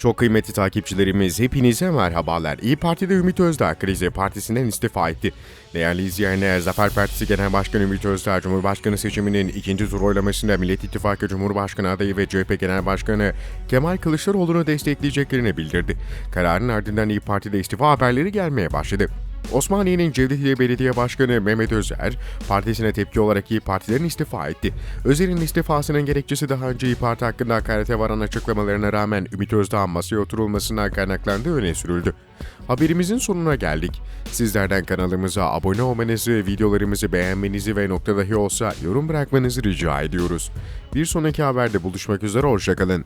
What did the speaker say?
Çok kıymetli takipçilerimiz hepinize merhabalar. İyi Parti'de Ümit Özdağ krizi partisinden istifa etti. Değerli izleyenler, Zafer Partisi Genel Başkanı Ümit Özdağ, Cumhurbaşkanı seçiminin ikinci tur oylamasında Millet İttifakı Cumhurbaşkanı adayı ve CHP Genel Başkanı Kemal Kılıçdaroğlu'nu destekleyeceklerini bildirdi. Kararın ardından İyi Parti'de istifa haberleri gelmeye başladı. Osmaniye'nin Cevdetiye Belediye Başkanı Mehmet Özer, partisine tepki olarak İyi Parti'den istifa etti. Özer'in istifasının gerekçesi daha önce İyi Parti hakkında hakarete varan açıklamalarına rağmen Ümit Özdağ'ın masaya oturulmasından kaynaklandığı öne sürüldü. Haberimizin sonuna geldik. Sizlerden kanalımıza abone olmanızı, videolarımızı beğenmenizi ve nokta dahi olsa yorum bırakmanızı rica ediyoruz. Bir sonraki haberde buluşmak üzere, hoşçakalın.